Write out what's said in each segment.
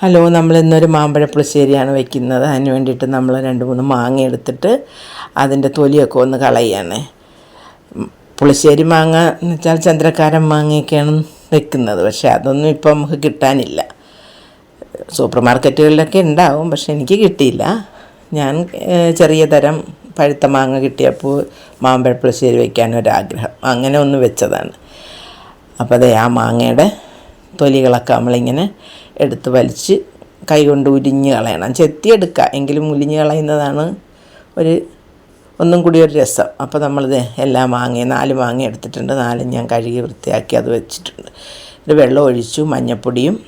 Hello നമ്മൾ ഇന്നൊരു മാമ്പഴ പുളിശ്ശേരിയാണ് വെക്കുന്നത്. അതിന് വേണ്ടിയിട്ട് നമ്മൾ രണ്ട് മൂന്ന് മാങ്ങ എടുത്തിട്ട് അതിന്റെ തൊലിയൊക്കെ ഒന്ന് കളയാണ്. പുളിശ്ശേരി മാങ്ങ എന്ന് വെച്ചാൽ ചന്ദ്രക്കാരൻ മാങ്ങയൊക്കെയാണ് വെക്കുന്നത്. പക്ഷേ അതൊന്നും ഇപ്പം നമുക്ക് കിട്ടാനില്ല. സൂപ്പർ മാർക്കറ്റുകളിലൊക്കെ ഉണ്ടാവും പക്ഷേ എനിക്ക് കിട്ടിയില്ല. ഞാൻ ചെറിയ തരം പഴുത്ത മാങ്ങ കിട്ടിയപ്പോൾ മാമ്പഴ പുളിശ്ശേരി അങ്ങനെ ഒന്ന് വെച്ചതാണ്. അപ്പോൾ അതെ ആ മാങ്ങയുടെ തൊലികളൊക്കെ നമ്മളിങ്ങനെ എടുത്ത് വലിച്ച് കൈ കൊണ്ട് ഉരിഞ്ഞ് കളയണം. ചെത്തിയെടുക്കുക എങ്കിലും ഉലിഞ്ഞ് കളയുന്നതാണ് ഒരു ഒന്നും കൂടി ഒരു രസം. അപ്പോൾ നമ്മളിത് എല്ലാം മാങ്ങയും നാല് മാങ്ങ എടുത്തിട്ടുണ്ട്. നാലും ഞാൻ കഴുകി വൃത്തിയാക്കി അത് വെച്ചിട്ടുണ്ട്. ഇത് വെള്ളം ഒഴിച്ചു. മഞ്ഞൾപ്പൊടിയും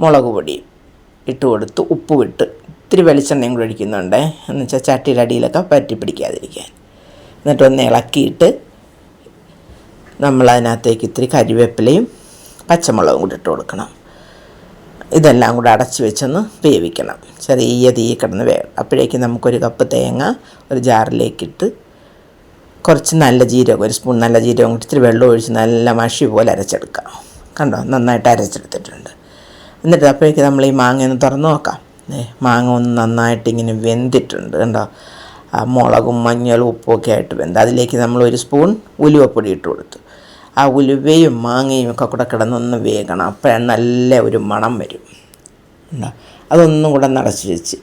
മുളക് പൊടിയും ഇട്ട് കൊടുത്ത്. ഉപ്പ് വിട്ട്. ഇത്തിരി വെളിച്ചെണ്ണയും കൂടി ഒഴിക്കുന്നുണ്ട്. എന്ന് വെച്ചാൽ ചട്ടിയുടെ അടിയിലൊക്കെ പറ്റി പിടിക്കാതിരിക്കാൻ. എന്നിട്ടൊന്ന് ഇളക്കിയിട്ട് നമ്മളതിനകത്തേക്ക് ഇത്തിരി കരിവേപ്പിലയും പച്ചമുളകും കൂടി ഇട്ട് കൊടുക്കണം. ഇതെല്ലാം കൂടെ അടച്ച് വെച്ചൊന്ന് വേവിക്കണം. ചെറിയ തീ കിടന്ന് വേ അപ്പോഴേക്കും നമുക്കൊരു കപ്പ് തേങ്ങ ഒരു ജാറിലേക്കിട്ട് കുറച്ച് നല്ല ജീരകം ഒരു സ്പൂൺ നല്ല ജീരകം കൂടി ഇത്തിരി വെള്ളം ഒഴിച്ച് നല്ല മഷി പോലെ അരച്ചെടുക്കാം. കണ്ടോ? നന്നായിട്ട് അരച്ചെടുത്തിട്ടുണ്ട്. എന്നിട്ട് അപ്പോഴേക്ക് നമ്മൾ ഈ മാങ്ങ ഒന്ന് തുറന്ന് നോക്കാം. മാങ്ങ ഒന്ന് നന്നായിട്ട് ഇങ്ങനെ വെന്തിട്ടുണ്ട് കണ്ടോ? ആ മുളകും മഞ്ഞളും ഉപ്പും ഒക്കെ ആയിട്ട് വെന്ത്. അതിലേക്ക് നമ്മൾ ഒരു സ്പൂൺ ഉലുവപ്പൊടി ഇട്ട് കൊടുത്തു. ആ ഉലുവയും മാങ്ങയും ഒക്കെ കൂടെ കിടന്നൊന്ന് വേകണം. അപ്പോഴാണ് നല്ല ഒരു മണം വരും. അതൊന്നും കൂടെ നടച്ചു വെച്ച്.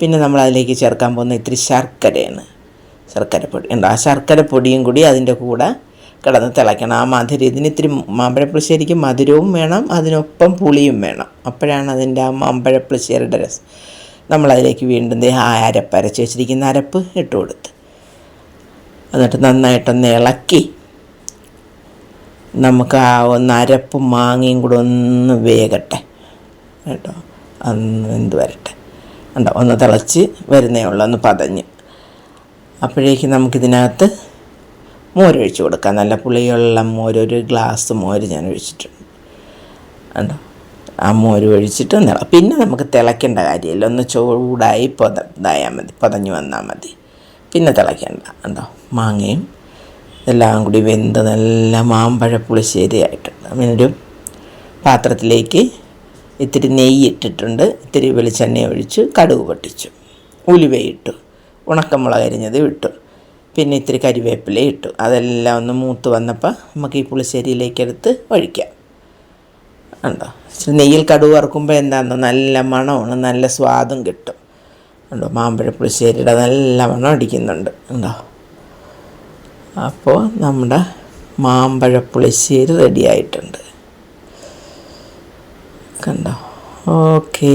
പിന്നെ നമ്മൾ അതിലേക്ക് ചേർക്കാൻ പോകുന്ന ഇത്തിരി ശർക്കരയാണ്. ശർക്കരപ്പൊടി ഉണ്ടോ ആ ശർക്കരപ്പൊടിയും കൂടി അതിന്റെ കൂടെ കിടന്ന് തിളയ്ക്കണം. ആ മധുരം ഇതിന് ഇത്തിരി മാമ്പഴപ്പുളിശ്ശേരിക്ക് മധുരവും വേണം അതിനൊപ്പം പുളിയും വേണം. അപ്പോഴാണ് അതിന്റെ ആ മാമ്പഴപ്പുളിശ്ശേരിയുടെ രസം. നമ്മളതിലേക്ക് വീണ്ടും ആ അരപ്പ് അരച്ച് വെച്ചിരിക്കുന്ന അരപ്പ് ഇട്ട് കൊടുത്ത്. എന്നിട്ട് നന്നായിട്ടൊന്ന് ഇളക്കി നമുക്ക് ആ ഒന്ന് അരപ്പും മാങ്ങയും കൂടെ ഒന്ന് വേകട്ടെ. കേട്ടോ? അന്ന് എന്ത് വരട്ടെ? ഉണ്ടോ ഒന്ന് തിളച്ച് വരുന്നേ ഉള്ളൂ ഒന്ന് പതഞ്ഞ്. അപ്പോഴേക്ക് നമുക്കിതിനകത്ത് മോരൊഴിച്ച് കൊടുക്കാം. നല്ല പുളിയുള്ള മോര് ഒരു ഗ്ലാസ് മോര് ഞാൻ ഒഴിച്ചിട്ടുണ്ട്. ഉണ്ടോ ആ മോര് ഒഴിച്ചിട്ട് നിള പിന്നെ നമുക്ക് തിളയ്ക്കേണ്ട കാര്യമില്ല. ഒന്ന് ചൂടായി പൊത ഇതായാൽ മതി. പൊതഞ്ഞ് വന്നാൽ മതി. പിന്നെ തിളയ്ക്കേണ്ട. ഉണ്ടോ മാങ്ങയും എല്ലാം കൂടി വെന്ത് നല്ല മാമ്പഴ പുളിശ്ശേരിയായിട്ടുണ്ട്. അങ്ങനൊരു പാത്രത്തിലേക്ക് ഇത്തിരി നെയ്യ് ഇട്ടിട്ടുണ്ട്. ഇത്തിരി വെളിച്ചെണ്ണ ഒഴിച്ച് കടുക് പൊട്ടിച്ചു. ഉലുവയിട്ടു ഉണക്കമുളക് അരിഞ്ഞത് ഇട്ടു. പിന്നെ ഇത്തിരി കരിവേപ്പില ഇട്ടു. അതെല്ലാം ഒന്ന് മൂത്ത് വന്നപ്പോൾ നമുക്ക് ഈ പുളിശ്ശേരിയിലേക്കെടുത്ത് ഒഴിക്കാം. ഉണ്ടോ നെയ്യിൽ കടുക് വറുക്കുമ്പോൾ എന്താണെന്നോ നല്ല മണമാണ്. നല്ല സ്വാദും കിട്ടും. ഉണ്ടോ മാമ്പഴ പുളിശ്ശേരിയുടെ നല്ല മണം അടിക്കുന്നുണ്ട്. ഉണ്ടോ അപ്പോൾ നമ്മുടെ മാമ്പഴ പുളിശ്ശേരി റെഡി ആയിട്ടുണ്ട് കണ്ടോ? ഓക്കേ.